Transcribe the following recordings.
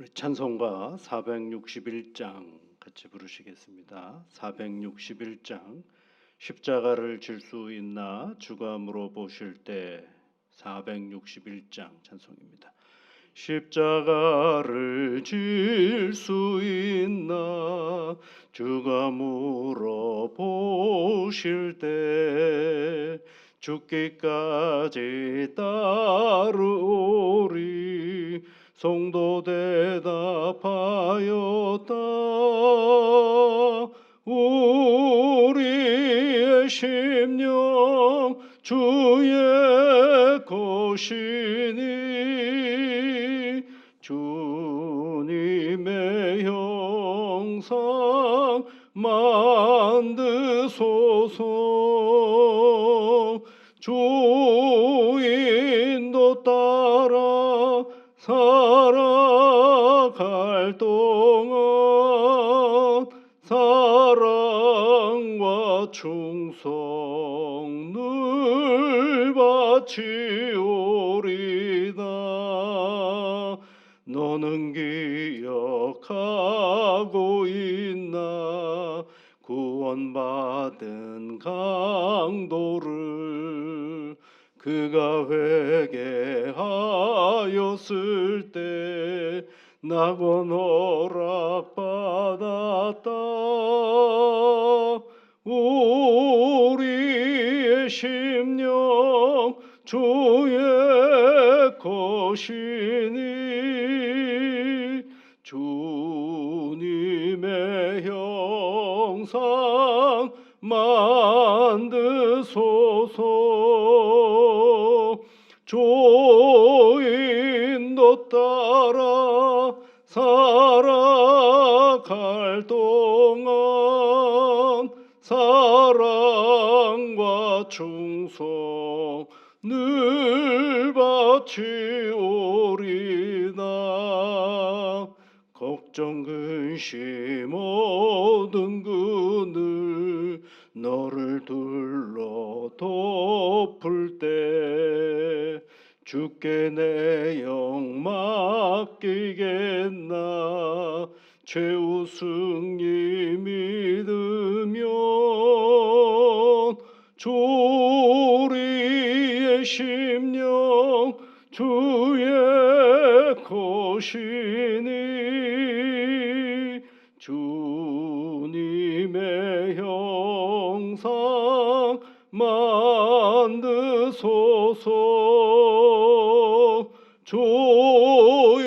우리 찬송가 461장 같이 부르시겠습니다. 461장 십자가를 질 수 있나 주가 물어보실 때 461장 찬송입니다. 십자가를 질 수 있나 주가 물어보실 때 죽기까지 따르오리 성도 대답하였다. 우리의 심령 주의 것이니 주님의 형상 만드소서. 주 있나? 구원받은 강도를 그가 회개하였을 때 낙원 허락받았다. 우리의 심령 주의 것이 충성 늘 바치오리다 걱정 근심 모든 그늘 너를 둘러 덮을 때 주께 내 영 맡기겠나. 최우승이 믿으면 조리의 심령 주의 것이니 주님의 형상 만드소서 조인도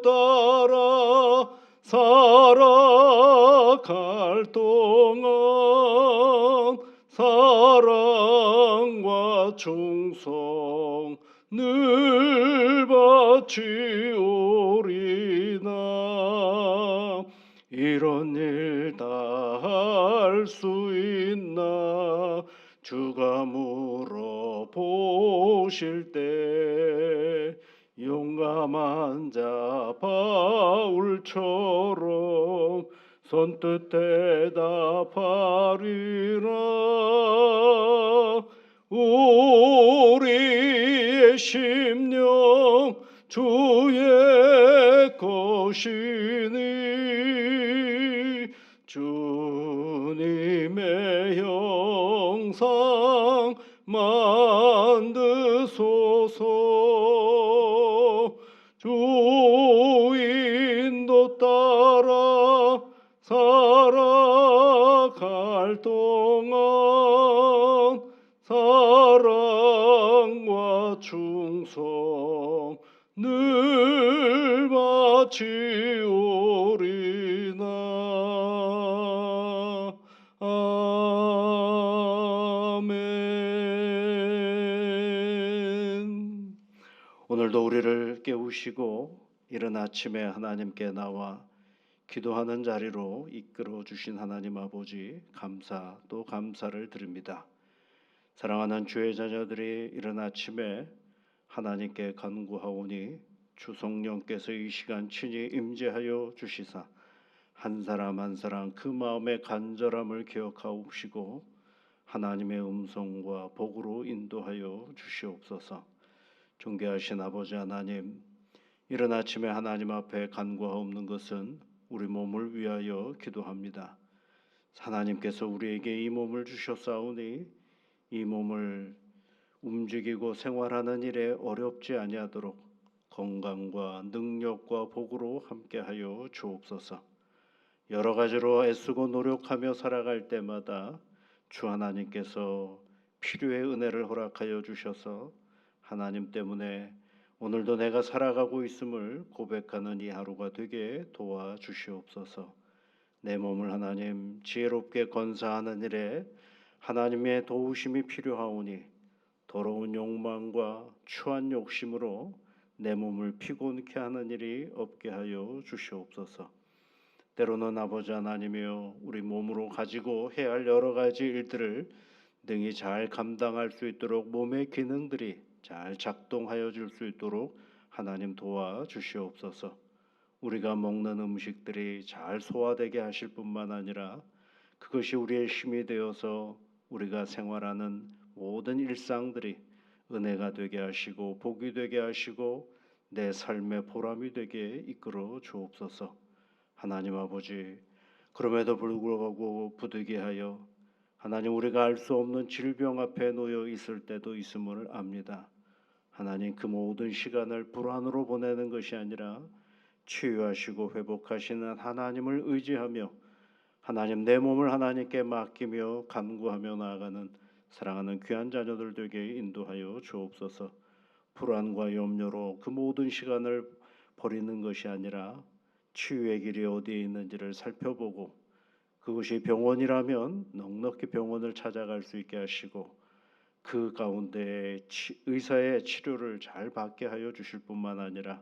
따라 살아갈 동안 충성 늘 바치오리나. 이런 일 다 할 수 있나? 주가 물어보실 때 용감한 자 바울처럼 선뜻 대답하리라 오늘도 우리를 깨우시고 이른 아침에 하나님께 나와 기도하는 자리로 이끌어 주신 하나님 아버지 감사 또 감사를 드립니다. 사랑하는 주의 자녀들이 이른 아침에 하나님께 간구하오니 주 성령께서 이 시간 친히 임재하여 주시사 한 사람 한 사람 그 마음의 간절함을 기억하옵시고 하나님의 음성과 복으로 인도하여 주시옵소서. 존귀하신 아버지 하나님, 이른 아침에 하나님 앞에 간구하옵는 것은 우리 몸을 위하여 기도합니다. 하나님께서 우리에게 이 몸을 주셨사오니 이 몸을 움직이고 생활하는 일에 어렵지 아니하도록 건강과 능력과 복으로 함께하여 주옵소서. 여러 가지로 애쓰고 노력하며 살아갈 때마다 주 하나님께서 필요의 은혜를 허락하여 주셔서 하나님 때문에 오늘도 내가 살아가고 있음을 고백하는 이 하루가 되게 도와 주시옵소서. 내 몸을 하나님 지혜롭게 건사하는 일에 하나님의 도우심이 필요하오니 더러운 욕망과 추한 욕심으로 내 몸을 피곤케 하는 일이 없게 하여 주시옵소서. 때로는 아버지 하나님이여 우리 몸으로 가지고 해야 할 여러 가지 일들을 능히 잘 감당할 수 있도록 몸의 기능들이 잘 작동하여 줄 수 있도록 하나님 도와 주시옵소서. 우리가 먹는 음식들이 잘 소화되게 하실 뿐만 아니라 그것이 우리의 힘이 되어서 우리가 생활하는 모든 일상들이 은혜가 되게 하시고 복이 되게 하시고 내 삶의 보람이 되게 이끌어 주옵소서. 하나님 아버지 그럼에도 불구하고 부득이하여 하나님 우리가 알 수 없는 질병 앞에 놓여 있을 때도 있음을 압니다. 하나님 그 모든 시간을 불안으로 보내는 것이 아니라 치유하시고 회복하시는 하나님을 의지하며 하나님 내 몸을 하나님께 맡기며 간구하며 나아가는 사랑하는 귀한 자녀들 되게 인도하여 주옵소서. 불안과 염려로 그 모든 시간을 버리는 것이 아니라 치유의 길이 어디에 있는지를 살펴보고 그것이 병원이라면 넉넉히 병원을 찾아갈 수 있게 하시고 그 가운데 치- 의사의 치료를 잘 받게 하여 주실 뿐만 아니라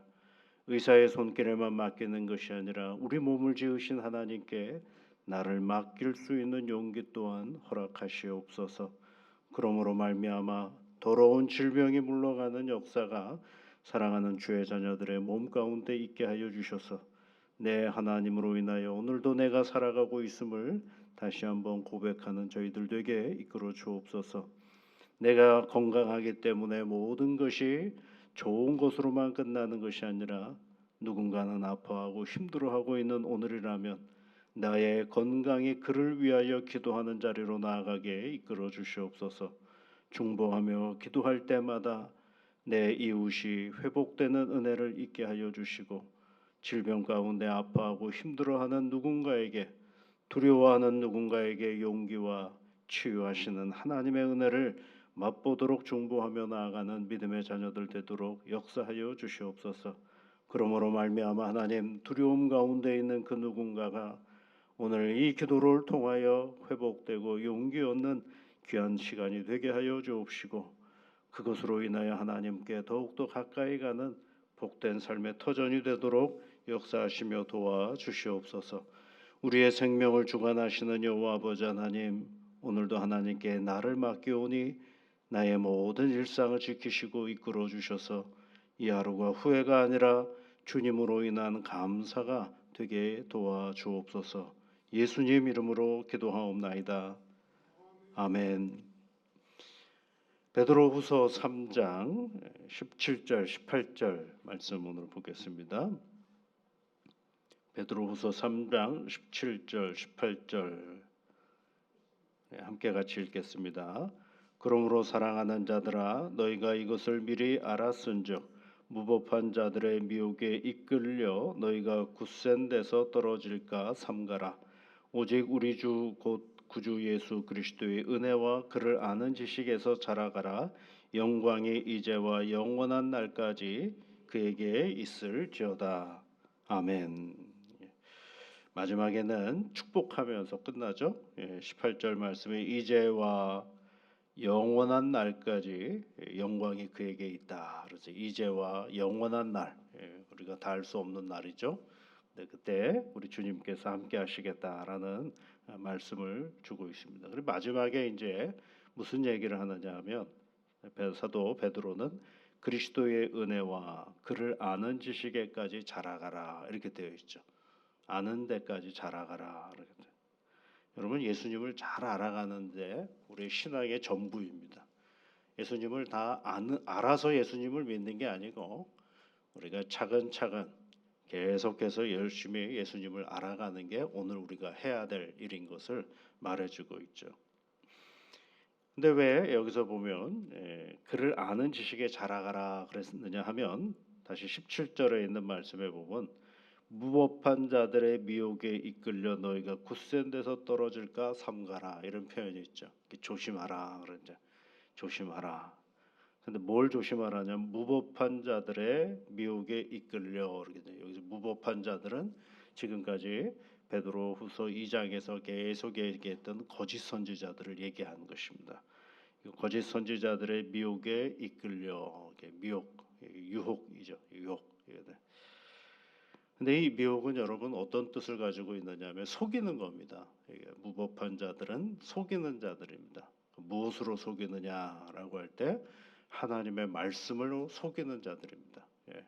의사의 손길에만 맡기는 것이 아니라 우리 몸을 지으신 하나님께 나를 맡길 수 있는 용기 또한 허락하시옵소서. 그러므로 말미암아 더러운 질병이 물러가는 역사가 사랑하는 주의 자녀들의 몸 가운데 있게 하여 주셔서 내 하나님으로 인하여 오늘도 내가 살아가고 있음을 다시 한번 고백하는 저희들 되게 이끌어 주옵소서. 내가 건강하기 때문에 모든 것이 좋은 것으로만 끝나는 것이 아니라 누군가는 아파하고 힘들어하고 있는 오늘이라면 나의 건강이 그를 위하여 기도하는 자리로 나아가게 이끌어 주시옵소서. 중보하며 기도할 때마다 내 이웃이 회복되는 은혜를 있게 하여 주시고 질병 가운데 아파하고 힘들어하는 누군가에게 두려워하는 누군가에게 용기와 치유하시는 하나님의 은혜를 맛보도록 중보하며 나아가는 믿음의 자녀들 되도록 역사하여 주시옵소서. 그러므로 말미암아 하나님 두려움 가운데 있는 그 누군가가 오늘 이 기도를 통하여 회복되고 용기 얻는 귀한 시간이 되게 하여 주옵시고 그것으로 인하여 하나님께 더욱더 가까이 가는 복된 삶의 터전이 되도록 역사하시며 도와 주시옵소서. 우리의 생명을 주관하시는 여호와 아버지 하나님 오늘도 하나님께 나를 맡기오니 나의 모든 일상을 지키시고 이끌어 주셔서 이 하루가 후회가 아니라 주님으로 인한 감사가 되게 도와 주옵소서. 예수님 이름으로 기도하옵나이다. 아멘. 베드로후서 3장 17절 18절 말씀 오늘 보겠습니다. 베드로후서 3장 17절 18절 네, 함께 같이 읽겠습니다. 그러므로 사랑하는 자들아 너희가 이것을 미리 알았은즉 무법한 자들의 미혹에 이끌려 너희가 굳센 데서 떨어질까 삼가라 오직 우리 주 곧 구주 예수 그리스도의 은혜와 그를 아는 지식에서 자라가라 영광이 이제와 영원한 날까지 그에게 있을지어다 아멘. 마지막에는 축복하면서 끝나죠. 예, 18절 말씀에 이제와 영원한 날까지 영광이 그에게 있다. 그래서 이제와 영원한 날 예, 우리가 다 알 수 없는 날이죠. 네, 그때 우리 주님께서 함께 하시겠다라는 말씀을 주고 있습니다. 그리고 마지막에 이제 무슨 얘기를 하느냐 하면 베- 사도 베드로는 그리스도의 은혜와 그를 아는 지식에까지 자라가라 이렇게 되어 있죠. 아는 데까지 자라가라. 이렇게. 여러분 예수님을 잘 알아가는데 우리 신앙의 전부입니다. 예수님을 다 아는, 알아서 예수님을 믿는 게 아니고 우리가 차근차근 계속해서 열심히 예수님을 알아가는 게 오늘 우리가 해야 될 일인 것을 말해주고 있죠. 근데 왜 여기서 보면 에, 그를 아는 지식에 자라가라 그랬느냐 하면 다시 17절에 있는 말씀에 보면 무법한 자들의 미혹에 이끌려 너희가 굳센 데서 떨어질까 삼가라 이런 표현이 있죠. 조심하라 그러죠. 조심하라. 근데 뭘 조심하라냐면 무법한 자들의 미혹에 이끌려 그러거든요. 여기서 무법한 자들은 지금까지 베드로후서 2장에서 계속 얘기했던 거짓 선지자들을 얘기하는 것입니다. 이 거짓 선지자들의 미혹에 이끌려 미혹, 유혹이죠. 유혹. 근데 이 미혹은 여러분 어떤 뜻을 가지고 있느냐면 속이는 겁니다. 무법한 자들은 속이는 자들입니다. 무엇으로 속이느냐라고 할 때 하나님의 말씀으로 속이는 자들입니다. 예.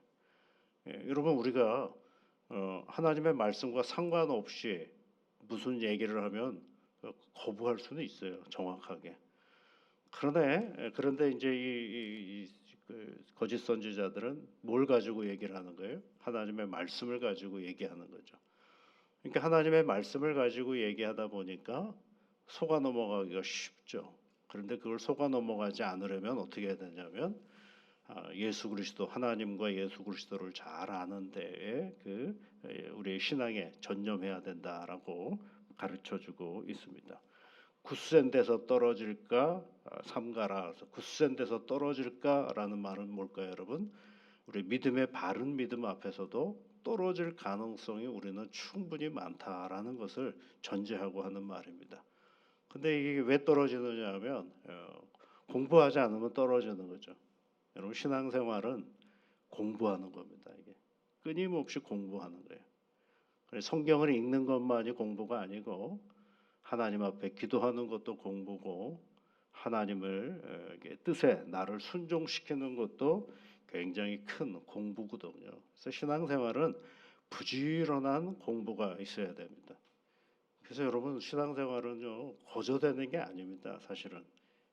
예, 여러분 우리가 어, 하나님의 말씀과 상관없이 무슨 얘기를 하면 어, 거부할 수는 있어요. 정확하게. 예, 그런데 이제 이, 이, 이그 거짓 선지자들은 뭘 가지고 얘기를 하는 거예요? 하나님의 말씀을 가지고 얘기하는 거죠. 그러니까 하나님의 말씀을 가지고 얘기하다 보니까 속아 넘어가기가 쉽죠. 그런데 그걸 속아 넘어가지 않으려면 어떻게 해야 되냐면 아, 예수 그리스도 하나님과 예수 그리스도를 잘 아는 데에 그 우리의 신앙에 전념해야 된다라고 가르쳐 주고 있습니다. 굳센 데서 떨어질까 아, 삼가라. 굳센 데서 떨어질까라는 말은 뭘까요, 여러분? 우리 믿음의 바른 믿음 앞에서도 떨어질 가능성이 우리는 충분히 많다라는 것을 전제하고 하는 말입니다. 근데 이게 왜 떨어지느냐 하면 어, 공부하지 않으면 떨어지는 거죠. 여러분 신앙생활은 공부하는 겁니다. 이게 끊임없이 공부하는 거예요. 성경을 읽는 것만이 공부가 아니고 하나님 앞에 기도하는 것도 공부고 하나님을 뜻에 나를 순종시키는 것도 굉장히 큰 공부거든요. 그래서 신앙생활은 부지런한 공부가 있어야 됩니다. 그래서 여러분 신앙생활은요 거저되는 게 아닙니다. 사실은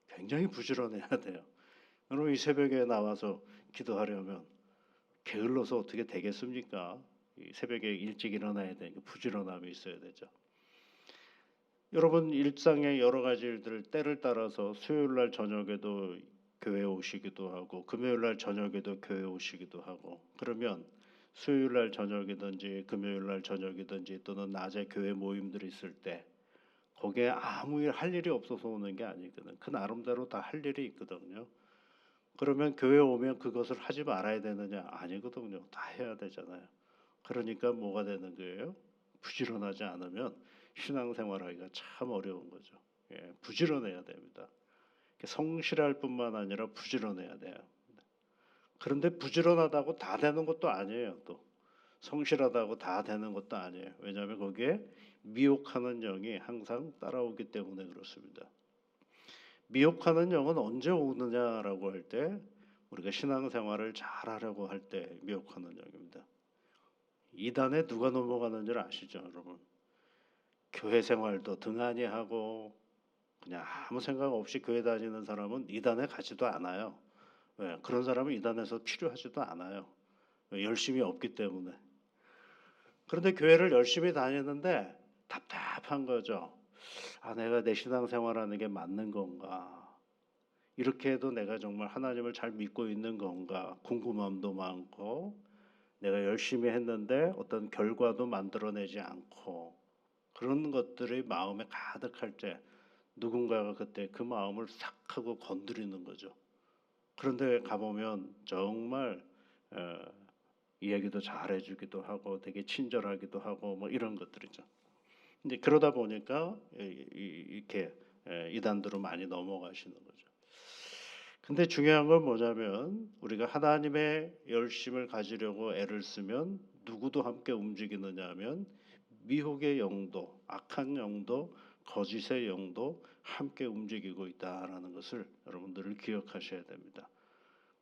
굉장히 부지런해야 돼요. 여러분 이 새벽에 나와서 기도하려면 게을러서 어떻게 되겠습니까? 이 새벽에 일찍 일어나야 되니까 부지런함이 있어야 되죠. 여러분 일상의 여러 가지 일들을 때를 따라서 수요일 날 저녁에도 교회 오시기도 하고 금요일 날 저녁에도 교회 오시기도 하고 그러면 수요일 날 저녁이든지 금요일 날 저녁이든지 또는 낮에 교회 모임들이 있을 때 거기에 아무 일 할 일이 없어서 오는 게 아니거든. 그 나름대로 다 할 일이 있거든요. 그러면 교회 오면 그것을 하지 말아야 되느냐? 아니거든요. 다 해야 되잖아요. 그러니까 뭐가 되는 거예요? 부지런하지 않으면 신앙생활하기가 참 어려운 거죠. 예, 부지런해야 됩니다. 성실할 뿐만 아니라 부지런해야 돼요. 그런데 부지런하다고 다 되는 것도 아니에요. 또 성실하다고 다 되는 것도 아니에요. 왜냐하면 거기에 미혹하는 영이 항상 따라오기 때문에 그렇습니다. 미혹하는 영은 언제 오느냐라고 할 때 우리가 신앙생활을 잘하려고 할 때 미혹하는 영입니다. 이단에 누가 넘어가는 줄 아시죠, 여러분? 교회 생활도 등한히 하고 그냥 아무 생각 없이 교회 다니는 사람은 이단에 가지도 않아요. 왜? 그런 사람은 이단에서 필요하지도 않아요. 왜? 열심히 없기 때문에. 그런데 교회를 열심히 다니는데 답답한 거죠. 아, 내가 내 신앙 생활하는 게 맞는 건가? 이렇게 해도 내가 정말 하나님을 잘 믿고 있는 건가? 궁금함도 많고, 내가 열심히 했는데 어떤 결과도 만들어내지 않고, 그런 것들이 마음에 가득할 때 누군가가 그때 그 마음을 싹 하고 건드리는 거죠. 그런데 가보면 정말 어, 이야기도 잘해주기도 하고 되게 친절하기도 하고 뭐 이런 것들이죠. 근데 그러다 보니까 이렇게 이단들로 많이 넘어가시는 거죠. 근데 중요한 건 뭐냐면 우리가 하나님의 열심을 가지려고 애를 쓰면 누구도 함께 움직이느냐면 미혹의 영도, 악한 영도, 거짓의 영도 함께 움직이고 있다라는 것을 여러분들을 기억하셔야 됩니다.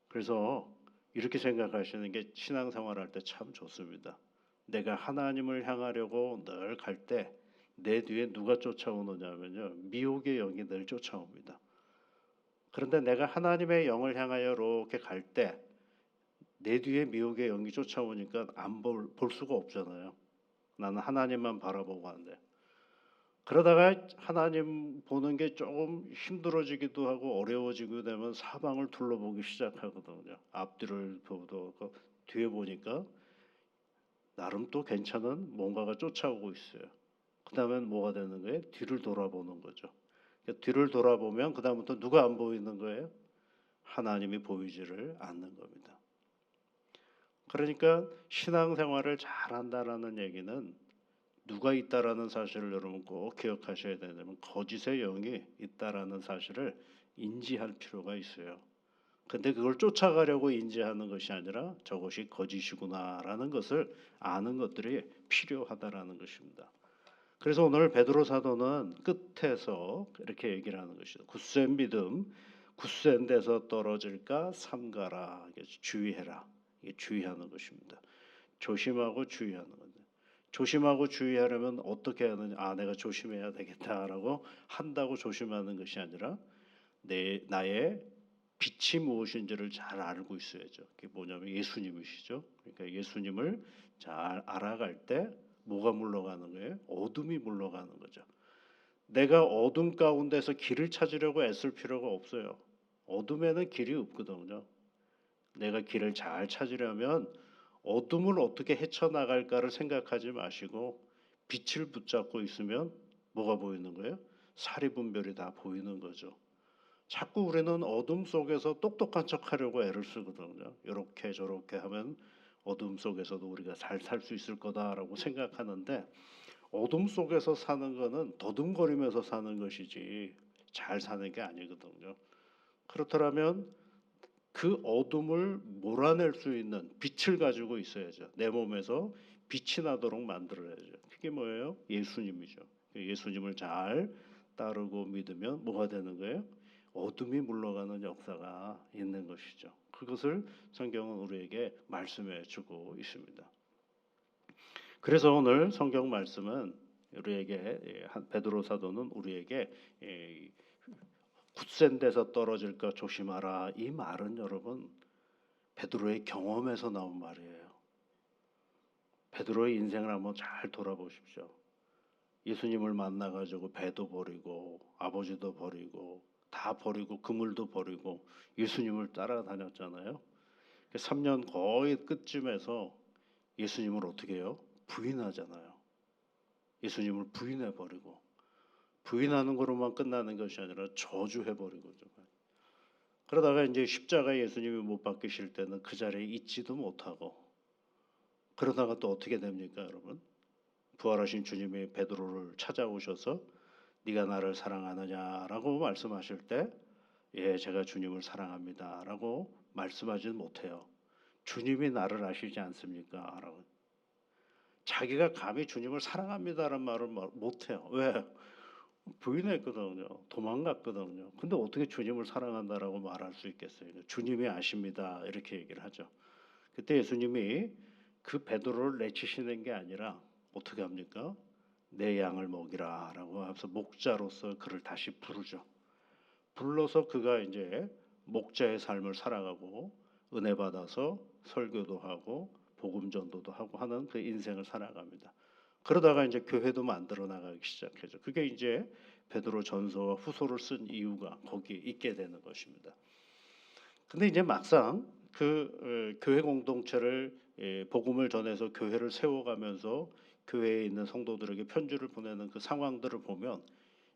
그래서 이렇게 생각하시는 게 신앙생활 할때 참 좋습니다. 내가 하나님을 향하려고 늘 갈 때 내 뒤에 누가 쫓아오느냐면요. 미혹의 영이 늘 쫓아옵니다. 그런데 내가 하나님의 영을 향하여 이렇게 갈 때 내 뒤에 미혹의 영이 쫓아오니까 안 볼 볼 수가 없잖아요. 나는 하나님만 바라보고 하는데 그러다가 하나님 보는 게 조금 힘들어지기도 하고 어려워지고 되면 사방을 둘러보기 시작하거든요. 앞뒤를 보도 그 뒤에 보니까 나름 또 괜찮은 뭔가가 쫓아오고 있어요. 그다음엔 뭐가 되는 거예요? 뒤를 돌아보는 거죠. 그러니까 뒤를 돌아보면 그다음부터 누가 안 보이는 거예요? 하나님이 보이지를 않는 겁니다. 그러니까 신앙생활을 잘한다라는 얘기는 누가 있다라는 사실을 여러분 꼭 기억하셔야 되냐면 거짓의 영이 있다라는 사실을 인지할 필요가 있어요. 근데 그걸 쫓아가려고 인지하는 것이 아니라 저것이 거짓이구나라는 것을 아는 것들이 필요하다라는 것입니다. 그래서 오늘 베드로 사도는 끝에서 이렇게 얘기를 하는 것이죠. 굳센 믿음, 굳센 데서 떨어질까 삼가라, 주의해라. 주의하는 것입니다. 조심하고 주의하는 건데 조심하고 주의하려면 어떻게 하느냐? 아, 내가 조심해야 되겠다라고 한다고 조심하는 것이 아니라 내 나의 빛이 무엇인지를 잘 알고 있어야죠. 그게 뭐냐면 예수님이시죠. 그러니까 예수님을 잘 알아갈 때 뭐가 물러가는 거예요? 어둠이 물러가는 거죠. 내가 어둠 가운데서 길을 찾으려고 애쓸 필요가 없어요. 어둠에는 길이 없거든요. 내가 길을 잘 찾으려면 어둠을 어떻게 헤쳐나갈까를 생각하지 마시고 빛을 붙잡고 있으면 뭐가 보이는 거예요? 사리분별이 다 보이는 거죠. 자꾸 우리는 어둠 속에서 똑똑한 척하려고 애를 쓰거든요. 이렇게 저렇게 하면 어둠 속에서도 우리가 잘 살 수 있을 거다라고 생각하는데 어둠 속에서 사는 거는 더듬거리면서 사는 것이지 잘 사는 게 아니거든요. 그렇더라면 그 어둠을 몰아낼 수 있는 빛을 가지고 있어야죠. 내 몸에서 빛이 나도록 만들어야죠. 그게 뭐예요? 예수님이죠. 예수님을 잘 따르고 믿으면 뭐가 되는 거예요? 어둠이 물러가는 역사가 있는 것이죠. 그것을 성경은 우리에게 말씀해 주고 있습니다. 그래서 오늘 성경 말씀은 우리에게 예, 한 베드로 사도는 우리에게 예, 굳센 데서 떨어질까 조심하라 이 말은 여러분 베드로의 경험에서 나온 말이에요. 베드로의 인생을 한번 잘 돌아보십시오. 예수님을 만나 가지고 배도 버리고 아버지도 버리고 다 버리고 그물도 버리고 예수님을 따라다녔잖아요. 3년 거의 끝쯤에서 예수님을 어떻게 해요? 부인하잖아요. 예수님을 부인해 버리고 부인하는 거로만 끝나는 것이 아니라 저주해 버리고 좀. 그러다가 이제 십자가 예수님이 못 박히실 때는 그 자리에 있지도 못하고 그러다가 또 어떻게 됩니까, 여러분? 부활하신 주님이 베드로를 찾아오셔서 네가 나를 사랑하느냐라고 말씀하실 때 예, 제가 주님을 사랑합니다라고 말씀하지는 못해요. 주님이 나를 아시지 않습니까? 라고. 자기가 감히 주님을 사랑합니다라는 말을 못해요. 왜? 부인했거든요. 도망갔거든요. 근데 어떻게 주님을 사랑한다라고 말할 수 있겠어요? 주님이 아십니다. 이렇게 얘기를 하죠. 그때 예수님이 그 베드로를 내치시는 게 아니라 어떻게 합니까? 내 양을 먹이라라고 하면서 목자로서 그를 다시 부르죠. 불러서 그가 이제 목자의 삶을 살아가고 은혜 받아서 설교도 하고 복음 전도도 하고 하는 그 인생을 살아갑니다. 그러다가 이제 교회도 만들어 나가기 시작해죠. 그게 이제 베드로 전서와 후소를 쓴 이유가 거기에 있게 되는 것입니다. 근데 이제 막상 그 어, 교회 공동체를 예, 복음을 전해서 교회를 세워가면서 교회에 있는 성도들에게 편지를 보내는 그 상황들을 보면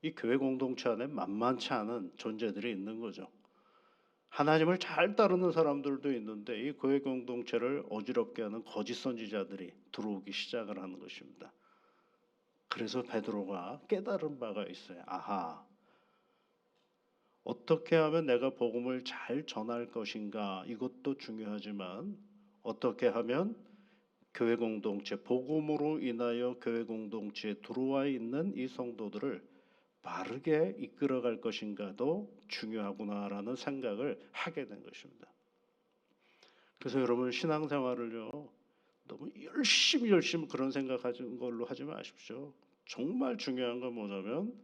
이 교회 공동체 안에 만만치 않은 존재들이 있는 거죠. 하나님을 잘 따르는 사람들도 있는데 이 교회 공동체를 어지럽게 하는 거짓 선지자들이 들어오기 시작을 하는 것입니다. 그래서 베드로가 깨달은 바가 있어요. 아하. 어떻게 하면 내가 복음을 잘 전할 것인가 이것도 중요하지만 어떻게 하면 교회 공동체 복음으로 인하여 교회 공동체에 들어와 있는 이 성도들을 바르게 이끌어갈 것인가도 중요하구나라는 생각을 하게 된 것입니다. 그래서 여러분 신앙생활을요 너무 열심히 열심히 그런 생각하는 걸로 하지 마십시오. 정말 중요한 건 뭐냐면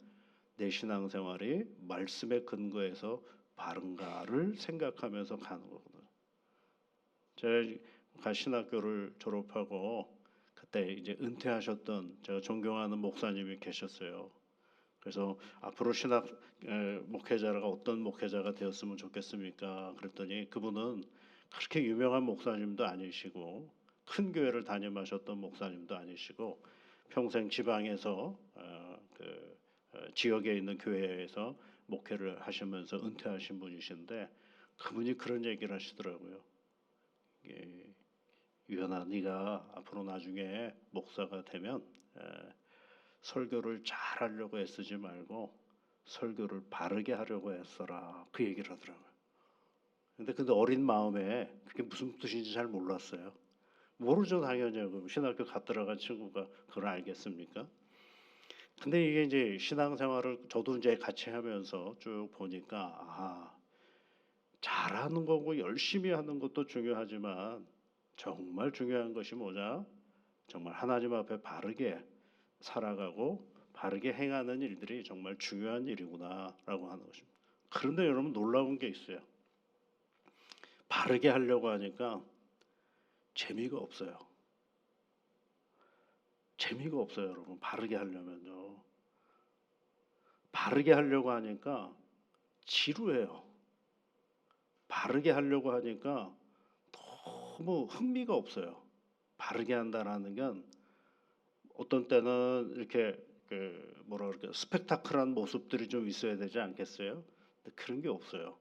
내 신앙생활이 말씀의 근거에서 바른가를 생각하면서 가는 거거든요. 제가 신학교를 졸업하고 그때 이제 은퇴하셨던 제가 존경하는 목사님이 계셨어요. 그래서 앞으로 신학 에, 목회자가 어떤 목회자가 되었으면 좋겠습니까? 그랬더니 그분은 그렇게 유명한 목사님도 아니시고 큰 교회를 다녀마셨던 목사님도 아니시고 평생 지방에서 어, 그 어, 지역에 있는 교회에서 목회를 하시면서 은퇴하신 분이신데 그분이 그런 얘기를 하시더라고요. 예, 유연아, 네가 앞으로 나중에 목사가 되면 에, 설교를 잘 하려고 애쓰지 말고 설교를 바르게 하려고 애써라 그 얘기를 하더라고요. 근데 근데 어린 마음에 그게 무슨 뜻인지 잘 몰랐어요. 모르죠 당연히 그 신학교 갔 들어간 친구가 그걸 알겠습니까? 근데 이게 이제 신앙생활을 저도 이제 같이 하면서 쭉 보니까 아 잘하는 거고 열심히 하는 것도 중요하지만 정말 중요한 것이 뭐냐? 정말 하나님 앞에 바르게 살아가고 바르게 행하는 일들이 정말 중요한 일이구나라고 하는 것입니다. 그런데 여러분 놀라운 게 있어요. 바르게 하려고 하니까 재미가 없어요. 재미가 없어요, 여러분. 바르게 하려면요. 바르게 하려고 하니까 지루해요. 바르게 하려고 하니까 너무 흥미가 없어요. 바르게 한다라는 건 어떤 때는 이렇게 그 뭐라 그럴까 스펙타클한 모습들이 좀 있어야 되지 않겠어요? 근데 그런 게 없어요.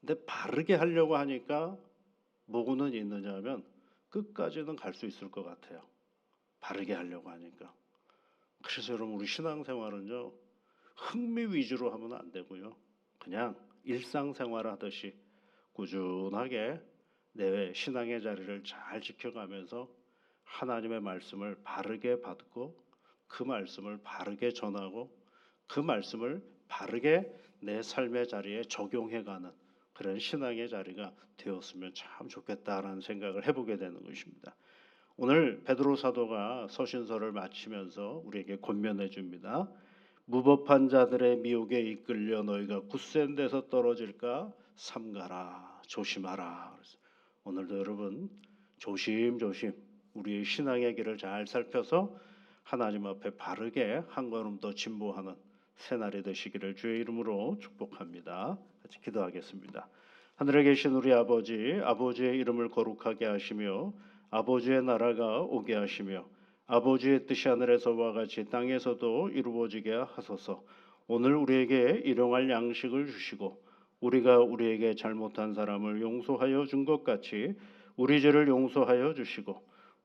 근데 바르게 하려고 하니까 뭐고는 있느냐면 끝까지는 갈 수 있을 것 같아요. 바르게 하려고 하니까. 그래서 여러분 우리 신앙생활은요 흥미 위주로 하면 안 되고요. 그냥 일상생활 하듯이 꾸준하게 내 신앙의 자리를 잘 지켜가면서 하나님의 말씀을 바르게 받고 그 말씀을 바르게 전하고 그 말씀을 바르게 내 삶의 자리에 적용해가는 그런 신앙의 자리가 되었으면 참 좋겠다라는 생각을 해보게 되는 것입니다. 오늘 베드로 사도가 서신서를 마치면서 우리에게 권면해 줍니다. 무법한 자들의 미혹에 이끌려 너희가 굳센 데서 떨어질까 삼가라 조심하라. 오늘도 여러분 조심조심 우리의 신앙의 길을 잘 살펴서 하나님 앞에 바르게 한 걸음 더 진보하는 새날이 되시기를 주의 이름으로 축복합니다. 같이 기도하겠습니다. 하늘에 계신 우리 아버지, 아버지의 이름을 거룩하게 하시며 아버지의 나라가 오게 하시며 아버지의 뜻이 하늘에서와 같이 땅에서도 이루어지게 하소서. 오늘 우리에게 일용할 양식을 주시고 우리가 우리에게 잘못한 사람을 용서하여 준 것 같이 우리 죄를 용서하여 주시고